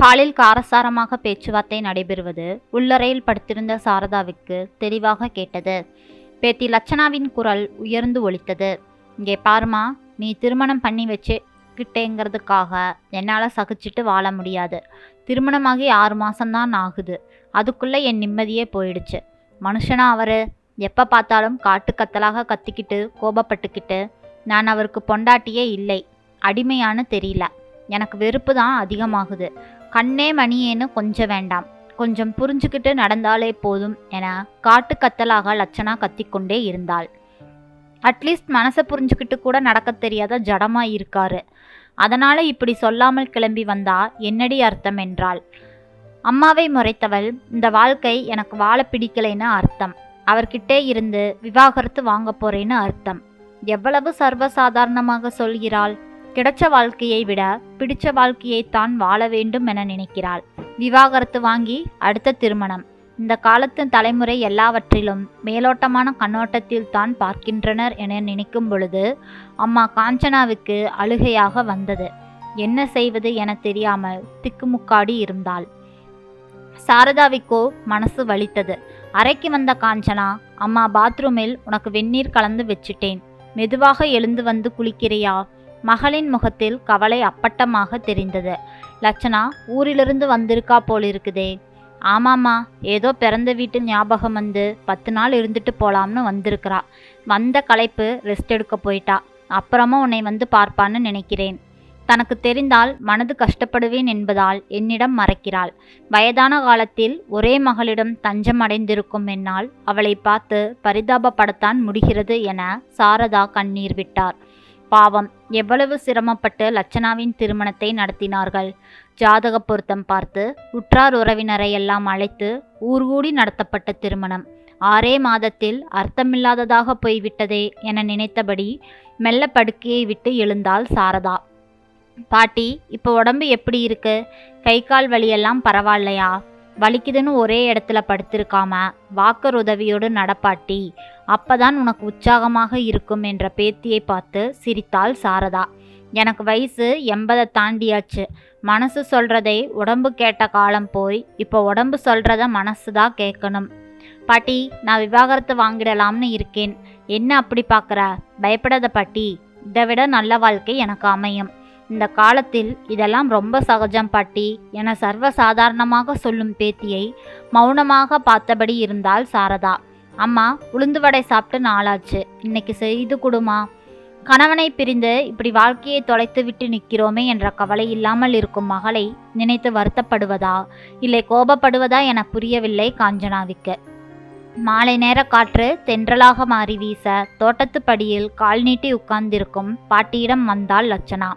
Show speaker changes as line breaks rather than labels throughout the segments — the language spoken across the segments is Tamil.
ஹாலில் காரசாரமாக பேச்சுவார்த்தை நடைபெறுவது உள்ளறையில் படுத்திருந்த சாரதாவுக்கு தெளிவாக கேட்டது. பேத்தி லட்சணாவின் குரல் உயர்ந்து ஒலித்தது. இங்கே பாருமா நீ திருமணம் பண்ணி வச்சுக்கிட்டேங்கிறதுக்காக என்னால் சகிச்சிட்டு வாழ முடியாது. திருமணமாகி ஆறு மாதம்தான் ஆகுது. அதுக்குள்ளே என் நிம்மதியே போயிடுச்சு. மனுஷனா அவர். எப்போ பார்த்தாலும் காட்டுக்கத்தலாக கத்திக்கிட்டு கோபப்பட்டுக்கிட்டு நான் அவருக்கு பொண்டாட்டியே இல்லை. அடிமையான்னு தெரியல. எனக்கு வெறுப்பு தான் அதிகமாகுது. கண்ணே மணியேன்னு கொஞ்சம் வேண்டாம். கொஞ்சம் புரிஞ்சுக்கிட்டு நடந்தாலே போதும் என காட்டு கத்தலாக லட்சணா கத்திக்கொண்டே இருந்தாள். அட்லீஸ்ட் மனசை புரிஞ்சுக்கிட்டு கூட நடக்க தெரியாத ஜடமா இருக்காரு. அதனால இப்படி சொல்லாமல் கிளம்பி வந்தா என்னடி அர்த்தம் என்றாள். அம்மாவை முறைத்தவள் இந்த வாழ்க்கை எனக்கு வாழ பிடிக்கலைன்னு அர்த்தம். அவர்கிட்டே இருந்து விவாகரத்து வாங்க போறேன்னு அர்த்தம். எவ்வளவு சர்வசாதாரணமாக சொல்கிறாள்? கிடைச்ச வாழ்க்கையை விட பிடிச்ச வாழ்க்கையை தான் வாழ வேண்டும் என நினைக்கிறாள். விவாகரத்து வாங்கி அடுத்த திருமணம். இந்த காலத்து தலைமுறை எல்லாவற்றிலும் மேலோட்டமான கண்ணோட்டத்தில் தான் பார்க்கின்றனர் என நினைக்கும் பொழுது அம்மா காஞ்சனாவுக்கு அழுகையாக வந்தது. என்ன செய்வது என தெரியாமல் திக்குமுக்காடி இருந்தாள். சாரதாவிக்கோ மனசு வலித்தது. அறைக்கு வந்த காஞ்சனா அம்மா பாத்ரூமில் உனக்கு வெந்நீர் கலந்து வச்சிட்டேன். மெதுவாக எழுந்து வந்து குளிக்கிறியா? மகளின் முகத்தில் கவலை அப்பட்டமாக தெரிந்தது. லட்சணா ஊரிலிருந்து வந்திருக்கா போலிருக்குதே. ஆமாம்மா ஏதோ பிறந்த வீட்டு ஞாபகம் வந்து பத்து நாள் இருந்துட்டு போலாம்னு வந்திருக்கிறா. வந்த களைப்பு ரெஸ்ட் எடுக்க போயிட்டா. அப்புறமா உன்னை வந்து பார்ப்பான்னு நினைக்கிறேன். தனக்கு தெரிந்தால் மனது கஷ்டப்படுவேன் என்பதால் என்னிடம் மறைக்கிறாள். வயதான காலத்தில் ஒரே மகளிடம் தஞ்சம் அடைந்திருக்கும் என்னால் அவளை பார்த்து பரிதாபப்படத்தான் முடிகிறது என சாரதா கண்ணீர் விட்டார். பாவம். எவ்வளவு சிரமப்பட்டு லட்சணாவின் திருமணத்தை நடத்தினார்கள். ஜாதக பொருத்தம் பார்த்து உற்றார் உறவினரை எல்லாம் அழைத்து ஊர்கூடி நடத்தப்பட்ட திருமணம். ஆறே மாதத்தில் அர்த்தமில்லாததாக போய்விட்டதே என நினைத்தபடி மெல்ல படுக்கையை விட்டு எழுந்தாள் சாரதா. பாட்டி இப்போ உடம்பு எப்படி இருக்கு? கை கால் வலியெல்லாம் பரவாயில்லையா? வலிக்குதுன்னு ஒரே இடத்துல படுத்திருக்காம வாக்கர் உதவியோடு நடப்பாட்டி அப்பதான் உனக்கு உற்சாகமாக இருக்கும் என்ற பேத்தியை பார்த்து சிரித்தாள் சாரதா. எனக்கு வயசு எண்பதை தாண்டியாச்சு. மனசு சொல்றதை உடம்பு கேட்ட காலம் போய் இப்போ உடம்பு சொல்றத மனசு தான் கேட்கணும். பாட்டி நான் விவாகரத்து வாங்கிடலாம்னு இருக்கேன். என்ன அப்படி பார்க்குற? பயப்படாத பாட்டி. இதை விட நல்ல வாழ்க்கை எனக்கு அமையும். இந்த காலத்தில் இதெல்லாம் ரொம்ப சகஜம் பாட்டி என சர்வசாதாரணமாக சொல்லும் பேத்தியை மௌனமாக பார்த்தபடி இருந்தாள் சாரதா. அம்மா உளுந்து வடை சாப்பிட்டு நாளாச்சு. இன்னைக்கு செய்து கொடுமா? கணவனை பிரிந்து இப்படி வாழ்க்கையை தொலைத்து விட்டு நிற்கிறோமே என்ற கவலை இல்லாமல் இருக்கும் மகளை நினைத்து வருத்தப்படுவதா? இல்லை கோபப்படுவதா என புரியவில்லை காஞ்சனாவிக்கு மாலை நேர காற்று தென்றலாக மாறி வீச தோட்டத்து படியில் கால் நீட்டி உட்கார்ந்திருக்கும் பாட்டியிடம் வந்தாள் லட்சணா.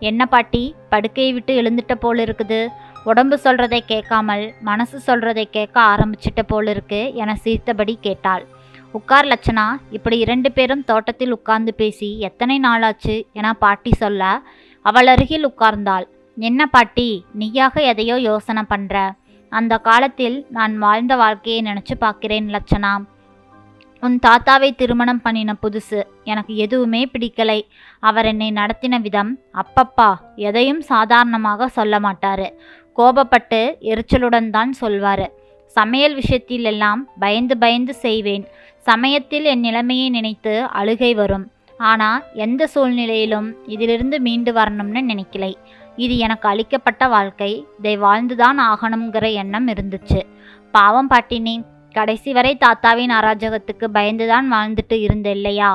என்ன பாட்டி படுக்கையை விட்டு எழுந்துட்ட போல் இருக்குது. உடம்பு சொல்றதை கேட்காமல் மனசு சொல்றதை கேட்க ஆரம்பிச்சிட்ட போல் இருக்கு என சிரித்தபடி கேட்டாள். உட்கார் லட்சணா இப்படி இரண்டு பேரும் தோட்டத்தில் உட்கார்ந்து பேசி எத்தனை நாளாச்சு என பாட்டி சொல்ல அவள் அருகில் உட்கார்ந்தாள். என்ன பாட்டி நீயாக எதையோ யோசனை பண்ற? அந்த காலத்தில் நான் வாழ்ந்த வாழ்க்கையை நினைச்சு பார்க்கிறேன் லட்சணா. உன் தாத்தாவை திருமணம் பண்ணின புதுசு எனக்கு எதுவுமே பிடிக்கலை. அவர் என்னை நடத்தின விதம் அப்பப்பா எதையும் சாதாரணமாக சொல்ல மாட்டாரு. கோபப்பட்டு எரிச்சலுடன் தான் சொல்வாரு. சமையல் விஷயத்திலெல்லாம் பயந்து பயந்து செய்வேன். சமயத்தில் என் நிலைமையை நினைத்து அழுகை வரும். ஆனால் எந்த சூழ்நிலையிலும் இதிலிருந்து மீண்டு வரணும்னு நினைக்கலை. இது எனக்கு அளிக்கப்பட்ட வாழ்க்கை. இதை வாழ்ந்துதான் ஆகணுங்கிற எண்ணம் இருந்துச்சு. பாவம் பாட்டினி கடைசி வரை தாத்தாவின் அராஜகத்துக்கு பயந்துதான் வாழ்ந்துட்டு இருந்த இல்லையா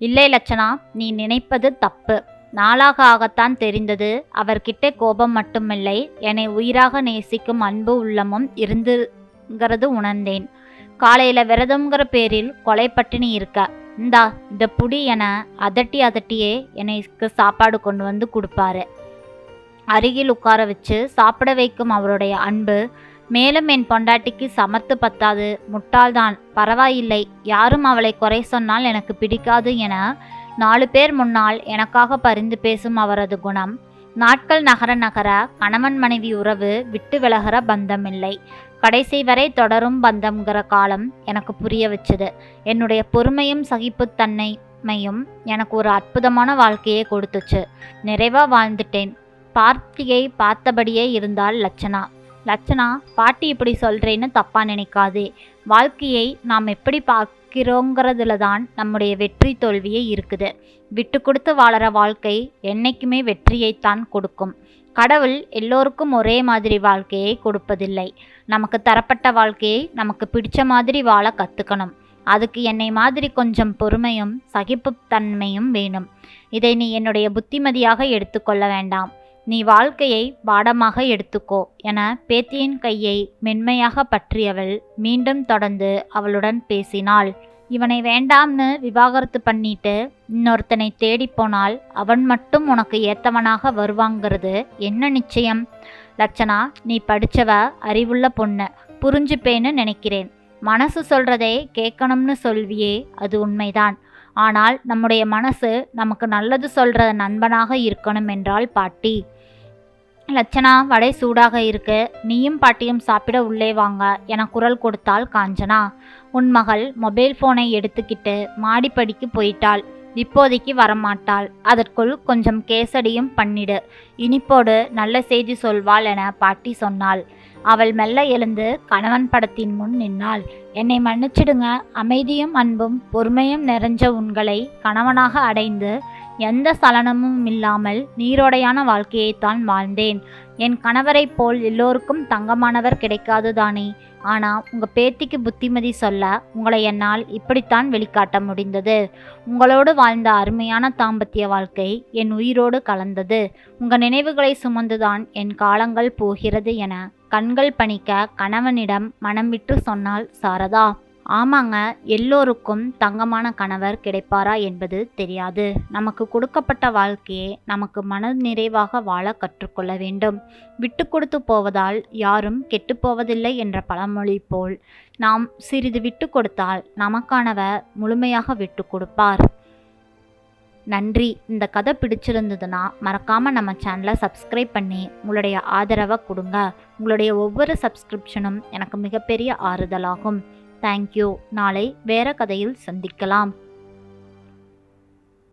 இல்லை லட்சணா நீ நினைப்பது தப்பு. நாளாக ஆகத்தான் தெரிந்தது அவர்கிட்ட கோபம் மட்டுமில்லை என்னை உயிராக நேசிக்கும் அன்பு உள்ளமும் இருந்துங்கிறது உணர்ந்தேன். காலையில விரதம்ங்கிற பேரில் கொலை பட்டினி இருக்க இந்தா இந்த புடி என அதட்டி அதட்டியே எனக்கு சாப்பாடு கொண்டு வந்து கொடுப்பாரு. அருகில் உட்கார வச்சு சாப்பிட வைக்கும் அவருடைய அன்பு மேலும் என் பொண்டாட்டிக்கு சமத்து பத்தாது. முட்டாள்தான். பரவாயில்லை. யாரும் அவளை குறை சொன்னால் எனக்கு பிடிக்காது என நாலு பேர் முன்னால் எனக்காக பரிந்து பேசும் அவரது குணம். நாட்கள் நகர நகர கணவன் மனைவி உறவு விட்டு விலகிற பந்தமில்லை. கடைசி வரை தொடரும் பந்தம்ங்கிற காலம் எனக்கு புரிய வச்சது. என்னுடைய பொறுமையும் சகிப்புத்தன்மையும் எனக்கு ஒரு அற்புதமான வாழ்க்கையை கொடுத்துச்சு. நிறைவாக வாழ்ந்துட்டேன். பார்த்தியை பார்த்தபடியே இருந்தால் லட்சணா. லட்சணா பாட்டி இப்படி சொல்கிறேன்னு தப்பாக நினைக்காதே. வாழ்க்கையை நாம் எப்படி பார்க்கிறோங்கிறதுல தான் நம்முடைய வெற்றி தோல்வியே இருக்குது. விட்டு கொடுத்து வாழற வாழ்க்கை என்னைக்குமே வெற்றியைத்தான் கொடுக்கும். கடவுள் எல்லோருக்கும் ஒரே மாதிரி வாழ்க்கையை கொடுப்பதில்லை. நமக்கு தரப்பட்ட வாழ்க்கையை நமக்கு பிடிச்ச மாதிரி வாழ கற்றுக்கணும் அதுக்கு என்னை மாதிரி கொஞ்சம் பொறுமையும் சகிப்புத்தன்மையும் வேணும். இதை நீ என்னுடைய புத்திமதியாக எடுத்துக்கொள்ள வேண்டாம். நீ வாழ்க்கையை பாடமாக எடுத்துக்கோ என பேத்தியின் கையை மென்மையாக பற்றியவள் மீண்டும் தொடர்ந்து அவளுடன் பேசினாள். இவனை வேண்டாம்னு விவாகரத்து பண்ணிட்டு இன்னொருத்தனை தேடி போனால் அவன் மட்டும் உனக்கு ஏத்தவனாக வருவாங்கிறது என்ன நிச்சயம்? லட்சணா நீ படிச்சவ அறிவுள்ள பொண்ணு. புரிஞ்சுப்பேன்னு நினைக்கிறேன். மனசு சொல்றதே கேட்கணும்னு சொல்வியே அது உண்மைதான். ஆனால் நம்முடைய மனசு நமக்கு நல்லது சொல்ற நண்பனாக இருக்கணும் என்றால் பாட்டி. லட்சணா வடை சூடாக இருக்கு நீயும் பாட்டியும் சாப்பிட உள்ளே வாங்க என குரல் கொடுத்தாள் காஞ்சனா. உன் மகள் மொபைல் ஃபோனை எடுத்துக்கிட்டு மாடிப்படிக்கு போயிட்டாள். இப்போதைக்கு வரமாட்டாள். அதற்குள் கொஞ்சம் கேசடியும் பண்ணிடு. இனிப்போடு நல்ல செய்தி சொல்வாள் என பாட்டி சொன்னாள். அவள் மெல்ல எழுந்து கணவன் படத்தின் முன் நின்னாள் என்னை மன்னிச்சிடுங்க. அமைதியும் அன்பும் பொறுமையும் நிறைஞ்ச உங்களை கணவனாக அடைந்து எந்த சலனமும் இல்லாமல் நீரோடையான வாழ்க்கையைத்தான் வாழ்ந்தேன். என் கணவரைப் போல் எல்லோருக்கும் தங்கமானவர் கிடைக்காது தானே. ஆனால் உங்கள் பேத்திக்கு புத்திமதி சொல்ல உங்களை என்னால் இப்படித்தான் வெளிக்காட்ட முடிந்தது. உங்களோடு வாழ்ந்த அருமையான தாம்பத்திய வாழ்க்கை என் உயிரோடு கலந்தது. உங்கள் நினைவுகளை சுமந்துதான் என் காலங்கள் போகிறது என கண்கள் பணிக்க கணவனிடம் மனம் விட்டு சொன்னால் சாரதா? ஆமாங்க எல்லோருக்கும் தங்கமான கணவர் கிடைப்பாரா என்பது தெரியாது. நமக்கு கொடுக்கப்பட்ட வாழ்க்கையை நமக்கு மன நிறைவாக வாழ கற்றுக்கொள்ள வேண்டும். விட்டு கொடுத்து போவதால் யாரும் கெட்டுப்போவதில்லை என்ற பழமொழி போல் நாம் சிறிது விட்டு கொடுத்தால் நமக்கானவர் முழுமையாக விட்டு கொடுப்பார். நன்றி. இந்த கதை பிடிச்சிருந்ததுன்னா மறக்காமல் நம்ம சேனலை சப்ஸ்கிரைப் பண்ணி உங்களுடைய ஆதரவை கொடுங்க. உங்களுடைய ஒவ்வொரு சப்ஸ்கிரிப்ஷனும் எனக்கு மிகப்பெரிய ஆறுதலாகும். தேங்க்யூ நாளை வேற கதையில் சந்திக்கலாம்.